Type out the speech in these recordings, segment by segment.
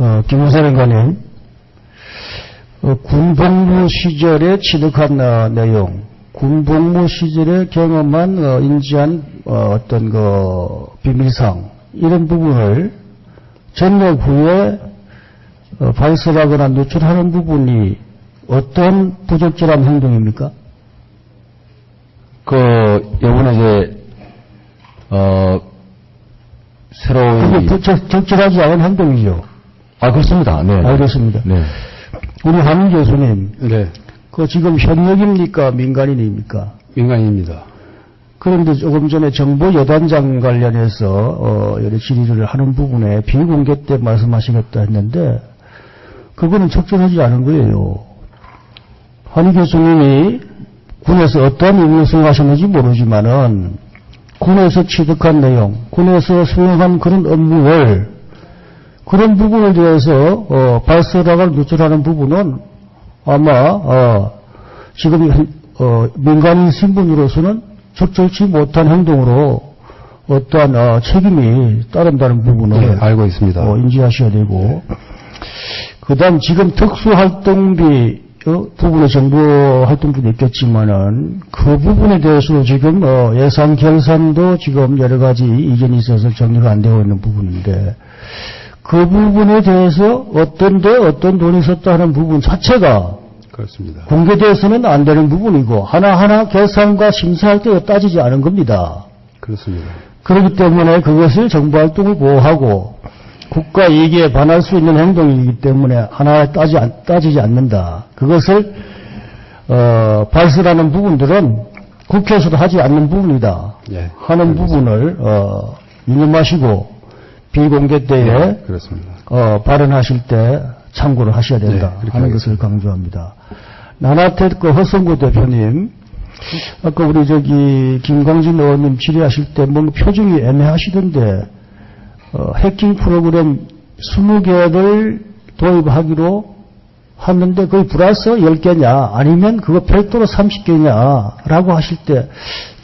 어, 김우사령관님, 어, 군복무 시절에 취득한 어, 내용, 군복무 시절에 경험한 어, 인지한 어, 떤그 비밀상 이런 부분을 전역 후에 어, 발설하거나 노출하는 부분이 어떤 부적절한 행동입니까? 그, 요번에 이제, 어, 새로운. 적절하지 않은 행동이죠. 아, 그렇습니다. 네. 알겠습니다. 네. 우리 한 교수님, 네, 그 지금 현역입니까? 민간인입니까? 민간인입니다. 그런데 조금 전에 정보 여단장 관련해서 어, 여러 질의를 하는 부분에 비공개 때 말씀하시겠다 했는데 그거는 적절하지 않은 거예요. 한 교수님이 군에서 어떤 임무 수행하셨는지 모르지만은 군에서 취득한 내용, 군에서 수행한 그런 업무를 그런 부분에 대해서 어, 발설하고 누출하는 부분은 아마 어, 지금 현- 어, 민간인 신분으로서는 적절치 못한 행동으로 어떠한 어, 책임이 따른다는 부분을 네, 알고 있습니다. 어, 인지하셔야 되고 그다음 지금 특수활동비 어, 부분에 정부 활동비도 있겠지만은 그 부분에 대해서도 지금 어, 예산 결산도 지금 여러 가지 이견이 있어서 정리가 안 되고 있는 부분인데 그 부분에 대해서 어떤데 어떤 돈이 있었다 하는 부분 자체가 그렇습니다. 공개돼서는 안 되는 부분이고 하나하나 계산과 심사할 때 따지지 않은 겁니다. 그렇습니다. 그렇기 때문에 그것을 정부 활동을 보호하고 국가 이익에 반할 수 있는 행동이기 때문에 하나 따지, 않- 따지지 않는다. 그것을 어, 발설하는 부분들은 국회에서도 하지 않는 부분이다. 예, 하는 부분을 어, 유념하시고 비공개 때에 네, 그렇습니다. 어, 발언하실 때 참고를 하셔야 된다 네, 하는 것을 강조합니다. 나나텟 그 허성구 대표님, 아까 우리 저기 김광진 의원님 질의하실 때 뭔가 표정이 애매하시던데 어, 해킹 프로그램 20개를 도입하기로 하는데 거의 플러스 10개냐 아니면 그거 별도로 30개냐라고 하실 때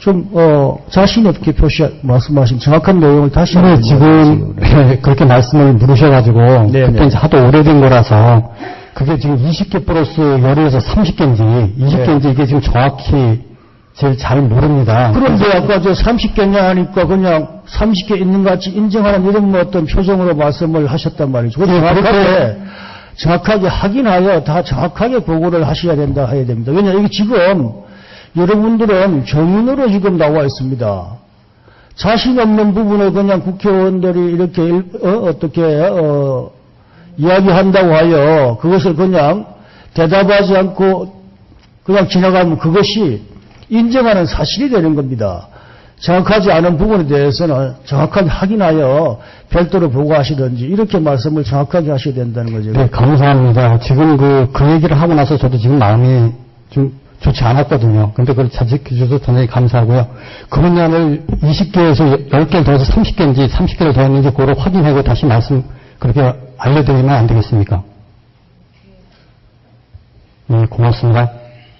좀 어, 자신 없게 표시 말씀하신 정확한 내용을 다시 네, 한번 지금 말씀하시고요. 그렇게 말씀을 물으셔가지고 네, 그때 네. 이제 하도 오래된 거라서 그게 지금 20개 플러스 열에서 30개인지 20개인지 이게 지금 정확히 제일 잘 모릅니다. 그런데 아까 저 30개냐 하니까 그냥 30개 있는 것 같이 인정하는 이런 뭐 어떤 표정으로 말씀을 하셨단 말이죠. 네, 정확하게, 정확하게 확인하여 다 정확하게 보고를 하셔야 된다, 해야 됩니다. 왜냐, 이게 지금 여러분들은 정인으로 지금 나와 있습니다. 자신 없는 부분을 그냥 국회의원들이 이렇게 일- 어, 떻게 어, 이야기한다고 하여 그것을 그냥 대답하지 않고 그냥 지나가면 그것이 인정하는 사실이 되는 겁니다. 정확하지 않은 부분에 대해서는 정확하게 확인하여 별도로 보고하시든지 이렇게 말씀을 정확하게 하셔야 된다는 거죠. 네, 감사합니다. 지금 그, 그 얘기를 하고 나서 저도 지금 마음이 좀 좋지 않았거든요. 근데 그걸 자직해 주셔서 대단히 감사하고요. 그 분야를 20개에서 10개를 더해서 30개인지 30개를 더했는지 그걸 확인하고 다시 말씀 그렇게 알려드리면 안 되겠습니까? 네, 고맙습니다.